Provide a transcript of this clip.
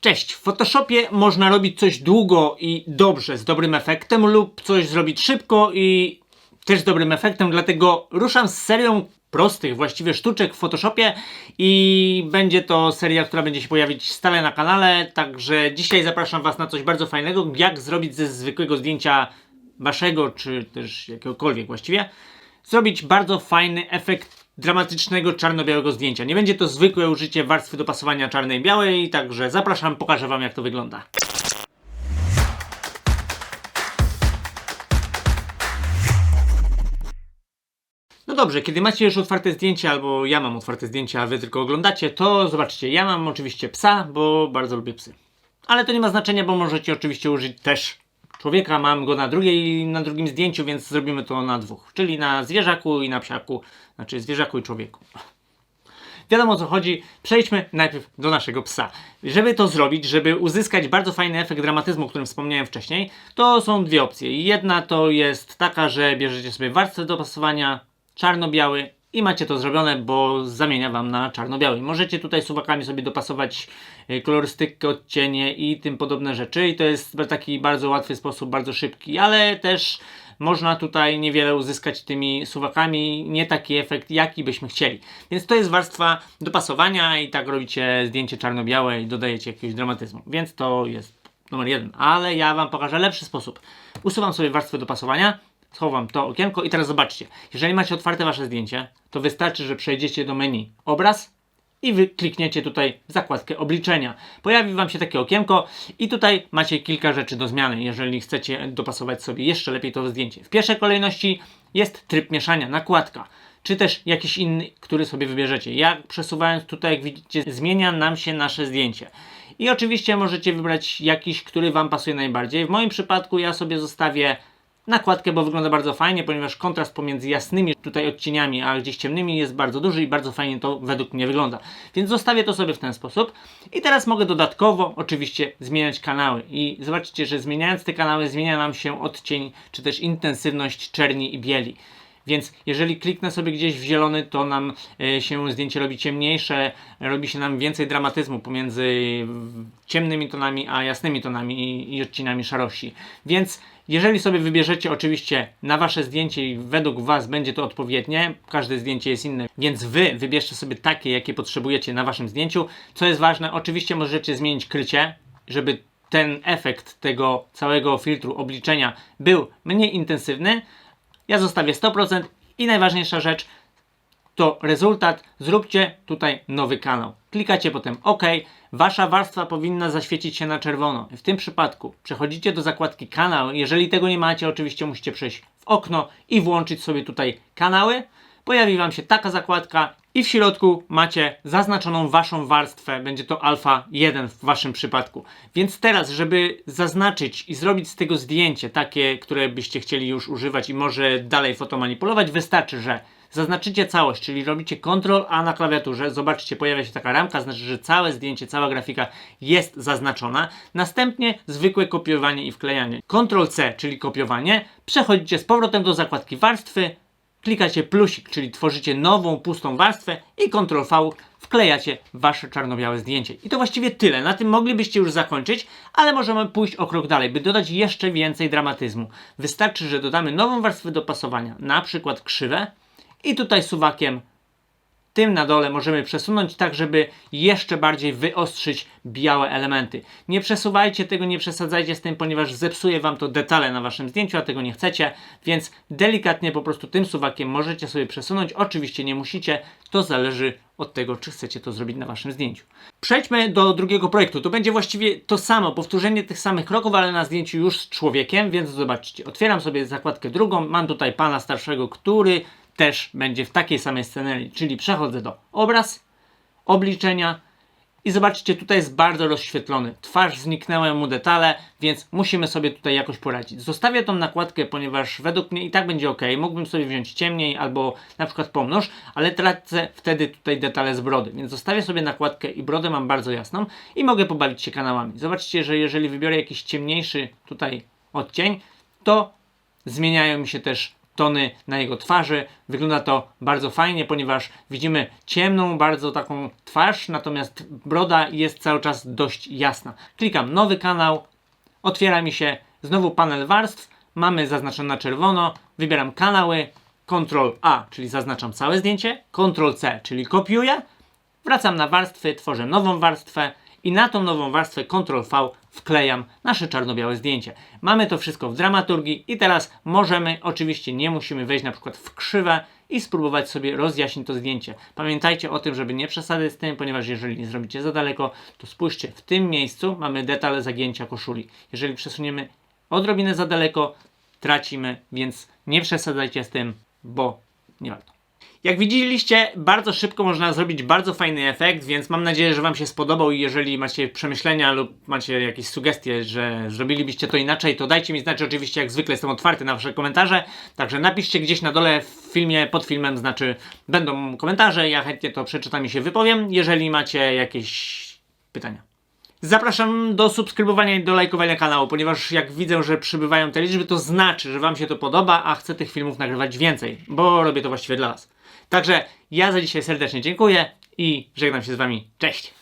Cześć! W Photoshopie można robić coś długo i dobrze, z dobrym efektem, lub coś zrobić szybko i też z dobrym efektem, dlatego ruszam z serią prostych właściwie sztuczek w Photoshopie i będzie to seria, która będzie się pojawić stale na kanale, także dzisiaj zapraszam Was na coś bardzo fajnego, jak zrobić ze zwykłego zdjęcia waszego, czy też jakiegokolwiek właściwie, zrobić bardzo fajny efekt dramatycznego czarno-białego zdjęcia. Nie będzie to zwykłe użycie warstwy dopasowania czarnej i białej, także zapraszam, pokażę wam jak to wygląda. No dobrze, kiedy macie już otwarte zdjęcie, albo ja mam otwarte zdjęcie, a wy tylko oglądacie, to zobaczcie, ja mam oczywiście psa, bo bardzo lubię psy. Ale to nie ma znaczenia, bo możecie oczywiście użyć też człowieka. Mam go na drugiej, na drugim zdjęciu, więc zrobimy to na dwóch. Czyli na zwierzaku i na psiaku. Znaczy zwierzaku i człowieku. Wiadomo o co chodzi. Przejdźmy najpierw do naszego psa. Żeby to zrobić, żeby uzyskać bardzo fajny efekt dramatyzmu, o którym wspomniałem wcześniej, to są dwie opcje. Jedna to jest taka, że bierzecie sobie warstwę dopasowania czarno-biały i macie to zrobione, bo zamienia wam na czarno-biały. Możecie tutaj suwakami sobie dopasować y, kolorystykę, odcienie i tym podobne rzeczy i to jest taki bardzo łatwy sposób, bardzo szybki, ale też można tutaj niewiele uzyskać tymi suwakami, nie taki efekt, jaki byśmy chcieli. Więc to jest warstwa dopasowania i tak robicie zdjęcie czarno-białe i dodajecie jakiegoś dramatyzmu. Więc to jest numer jeden. Ale ja Wam pokażę lepszy sposób. Usuwam sobie warstwę dopasowania, schowam to okienko i teraz zobaczcie. Jeżeli macie otwarte Wasze zdjęcie, to wystarczy, że przejdziecie do menu obraz i wy klikniecie tutaj w zakładkę obliczenia. Pojawi Wam się takie okienko i tutaj macie kilka rzeczy do zmiany, jeżeli chcecie dopasować sobie jeszcze lepiej to zdjęcie. W pierwszej kolejności jest tryb mieszania, nakładka, czy też jakiś inny, który sobie wybierzecie. Ja przesuwając tutaj, jak widzicie, zmienia nam się nasze zdjęcie. I oczywiście możecie wybrać jakiś, który Wam pasuje najbardziej. W moim przypadku ja sobie zostawię nakładkę, bo wygląda bardzo fajnie, ponieważ kontrast pomiędzy jasnymi tutaj odcieniami, a gdzieś ciemnymi jest bardzo duży i bardzo fajnie to według mnie wygląda. Więc zostawię to sobie w ten sposób. I teraz mogę dodatkowo oczywiście zmieniać kanały. I zobaczcie, że zmieniając te kanały zmienia nam się odcień, czy też intensywność czerni i bieli. Więc jeżeli kliknę sobie gdzieś w zielony, to nam e, się zdjęcie robi ciemniejsze, robi się nam więcej dramatyzmu pomiędzy ciemnymi tonami a jasnymi tonami i, i odcinami szarości. Więc jeżeli sobie wybierzecie oczywiście na wasze zdjęcie i według was będzie to odpowiednie, każde zdjęcie jest inne, więc wy wybierzcie sobie takie, jakie potrzebujecie na waszym zdjęciu. Co jest ważne, oczywiście możecie zmienić krycie, żeby ten efekt tego całego filtru obliczenia był mniej intensywny. Ja zostawię 100% i najważniejsza rzecz to rezultat. Zróbcie tutaj nowy kanał. Klikacie potem OK. Wasza warstwa powinna zaświecić się na czerwono. W tym przypadku przechodzicie do zakładki kanał. Jeżeli tego nie macie, oczywiście musicie przejść w okno i włączyć sobie tutaj kanały. Pojawi Wam się taka zakładka i w środku macie zaznaczoną Waszą warstwę. Będzie to alfa 1 w Waszym przypadku. Więc teraz, żeby zaznaczyć i zrobić z tego zdjęcie takie, które byście chcieli już używać i może dalej fotomanipulować, wystarczy, że zaznaczycie całość, czyli robicie Ctrl A na klawiaturze, zobaczcie, pojawia się taka ramka, znaczy, że całe zdjęcie, cała grafika jest zaznaczona. Następnie zwykłe kopiowanie i wklejanie. Ctrl C, czyli kopiowanie, przechodzicie z powrotem do zakładki warstwy, klikacie plusik, czyli tworzycie nową, pustą warstwę i Ctrl V wklejacie wasze czarno-białe zdjęcie. I to właściwie tyle. Na tym moglibyście już zakończyć, ale możemy pójść o krok dalej, by dodać jeszcze więcej dramatyzmu. Wystarczy, że dodamy nową warstwę dopasowania, na przykład krzywe i tutaj suwakiem tym na dole możemy przesunąć tak, żeby jeszcze bardziej wyostrzyć białe elementy. Nie przesuwajcie tego, nie przesadzajcie z tym, ponieważ zepsuje Wam to detale na Waszym zdjęciu, a tego nie chcecie, więc delikatnie po prostu tym suwakiem możecie sobie przesunąć. Oczywiście nie musicie, to zależy od tego, czy chcecie to zrobić na Waszym zdjęciu. Przejdźmy do drugiego projektu. To będzie właściwie to samo, powtórzenie tych samych kroków, ale na zdjęciu już z człowiekiem, więc zobaczcie. Otwieram sobie zakładkę drugą, mam tutaj pana starszego, który też będzie w takiej samej scenerii, czyli przechodzę do obraz, obliczenia i zobaczcie, tutaj jest bardzo rozświetlony. Twarz zniknęły mu detale, więc musimy sobie tutaj jakoś poradzić. Zostawię tą nakładkę, ponieważ według mnie i tak będzie ok. Mógłbym sobie wziąć ciemniej albo na przykład pomnóż, ale tracę wtedy tutaj detale z brody, więc zostawię sobie nakładkę i brodę mam bardzo jasną i mogę pobawić się kanałami. Zobaczcie, że jeżeli wybiorę jakiś ciemniejszy tutaj odcień, to zmieniają mi się też tony na jego twarzy. Wygląda to bardzo fajnie, ponieważ widzimy ciemną, bardzo taką twarz, natomiast broda jest cały czas dość jasna. Klikam nowy kanał, otwiera mi się znowu panel warstw, mamy zaznaczone na czerwono, wybieram kanały, Ctrl A, czyli zaznaczam całe zdjęcie, Ctrl C, czyli kopiuję, wracam na warstwy, tworzę nową warstwę i na tą nową warstwę Ctrl V wklejam nasze czarno-białe zdjęcie. Mamy to wszystko w dramaturgii i teraz możemy, oczywiście nie musimy wejść na przykład w krzywe i spróbować sobie rozjaśnić to zdjęcie. Pamiętajcie o tym, żeby nie przesadzać z tym, ponieważ jeżeli nie zrobicie za daleko, to spójrzcie, w tym miejscu mamy detal zagięcia koszuli. Jeżeli przesuniemy odrobinę za daleko, tracimy, więc nie przesadzajcie z tym, bo nie warto. Jak widzieliście, bardzo szybko można zrobić bardzo fajny efekt, więc mam nadzieję, że Wam się spodobał i jeżeli macie przemyślenia lub macie jakieś sugestie, że zrobilibyście to inaczej, to dajcie mi znać. Oczywiście, jak zwykle jestem otwarty na Wasze komentarze, także napiszcie gdzieś na dole w filmie, pod filmem, znaczy będą komentarze, ja chętnie to przeczytam i się wypowiem, jeżeli macie jakieś pytania. Zapraszam do subskrybowania i do lajkowania kanału, ponieważ jak widzę, że przybywają te liczby, to znaczy, że Wam się to podoba, a chcę tych filmów nagrywać więcej, bo robię to właściwie dla Was. Także ja za dzisiaj serdecznie dziękuję i żegnam się z Wami. Cześć!